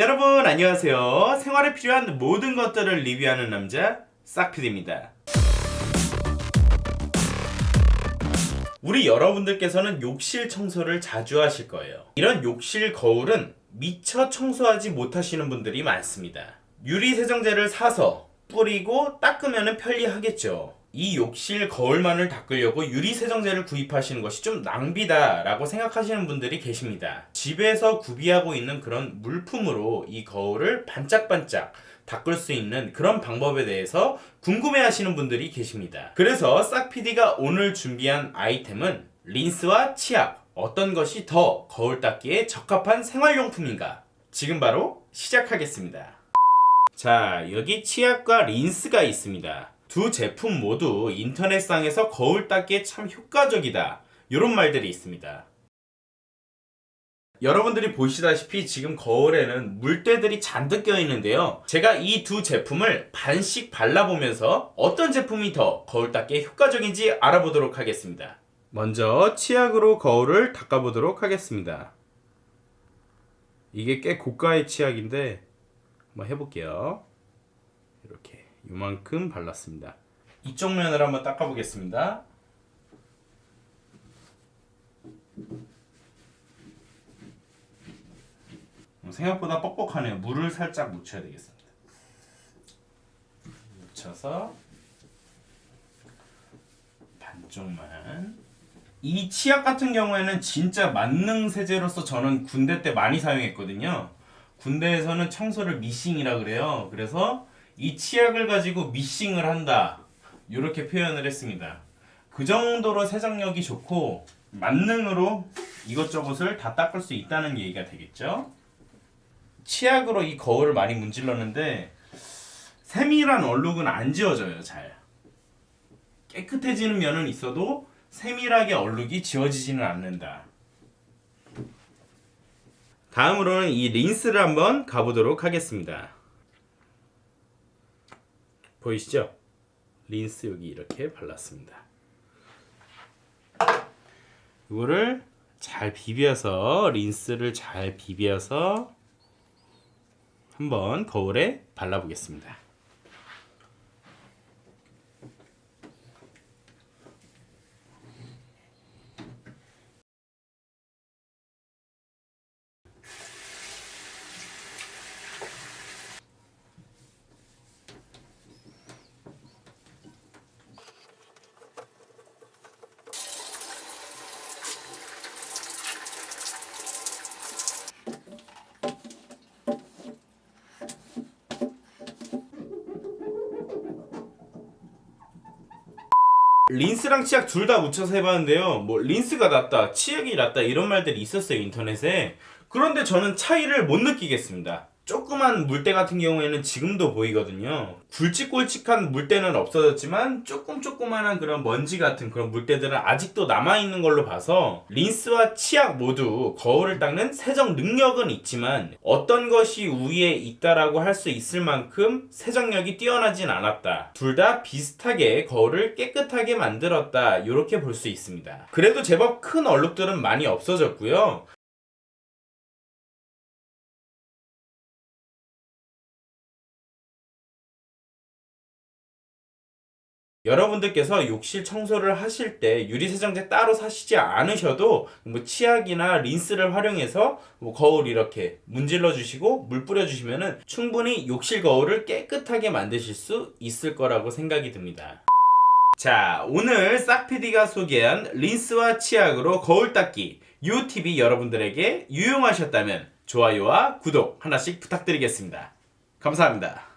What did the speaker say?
여러분 안녕하세요. 생활에 필요한 모든 것들을 리뷰하는 남자 싹피디입니다. 우리 여러분들께서는 욕실 청소를 자주 하실 거예요. 이런 욕실 거울은 미처 청소하지 못하시는 분들이 많습니다. 유리 세정제를 사서 뿌리고 닦으면 편리하겠죠. 이 욕실 거울만을 닦으려고 유리 세정제를 구입하시는 것이 좀 낭비다라고 생각하시는 분들이 계십니다. 집에서 구비하고 있는 그런 물품으로 이 거울을 반짝반짝 닦을 수 있는 그런 방법에 대해서 궁금해 하시는 분들이 계십니다. 그래서 싹PD가 오늘 준비한 아이템은 린스와 치약 어떤 것이 더 거울 닦기에 적합한 생활용품인가? 지금 바로 시작하겠습니다. 자, 여기 치약과 린스가 있습니다. 두 제품 모두 인터넷상에서 거울 닦기에 참 효과적이다. 이런 말들이 있습니다. 여러분들이 보시다시피 지금 거울에는 물때들이 잔뜩 껴 있는데요. 제가 이 두 제품을 반씩 발라보면서 어떤 제품이 더 거울 닦기에 효과적인지 알아보도록 하겠습니다. 먼저 치약으로 거울을 닦아보도록 하겠습니다. 이게 꽤 고가의 치약인데 한번 해볼게요. 이렇게 이만큼 발랐습니다. 이쪽 면을 한번 닦아보겠습니다. 어, 생각보다 뻑뻑하네요. 물을 살짝 묻혀야 되겠습니다. 묻혀서 반쪽만. 이 치약 같은 경우에는 진짜 만능 세제로서 저는 군대 때 많이 사용했거든요. 군대에서는 청소를 미싱이라 그래요. 그래서 이 치약을 가지고 미싱을 한다. 이렇게 표현을 했습니다. 그 정도로 세정력이 좋고 만능으로 이것저것을 다 닦을 수 있다는 얘기가 되겠죠. 치약으로 이 거울을 많이 문질렀는데 세밀한 얼룩은 안 지워져요 잘 깨끗해지는 면은 있어도 세밀하게 얼룩이 지워지지는 않는다 다음으로는 이 린스를 한번 가보도록 하겠습니다 보이시죠? 린스 여기 이렇게 발랐습니다 이거를 잘 비벼서 린스를 잘 비벼서 한번 거울에 발라보겠습니다. 린스랑 치약 둘 다 묻혀서 해봤는데요. 뭐 린스가 낫다, 치약이 낫다 이런 말들이 있었어요 인터넷에. 그런데 저는 차이를 못 느끼겠습니다. 조그만 물때 같은 경우에는 지금도 보이거든요. 굵직굵직한 물때는 없어졌지만 조금 조그만한 그런 먼지 같은 그런 물때들은 아직도 남아있는 걸로 봐서 린스와 치약 모두 거울을 닦는 세정 능력은 있지만 어떤 것이 우위에 있다라고 할 수 있을 만큼 세정력이 뛰어나진 않았다. 둘 다 비슷하게 거울을 깨끗하게 만들었다. 이렇게 볼 수 있습니다. 그래도 제법 큰 얼룩들은 많이 없어졌고요. 여러분들께서 욕실 청소를 하실 때 유리세정제 따로 사시지 않으셔도 뭐 치약이나 린스를 활용해서 뭐 거울 이렇게 문질러 주시고 물 뿌려 주시면은 충분히 욕실 거울을 깨끗하게 만드실 수 있을 거라고 생각이 듭니다. 자, 오늘 싹피디가 소개한 린스와 치약으로 거울 닦기 이 팁이 여러분들에게 유용하셨다면 좋아요와 구독 하나씩 부탁드리겠습니다. 감사합니다.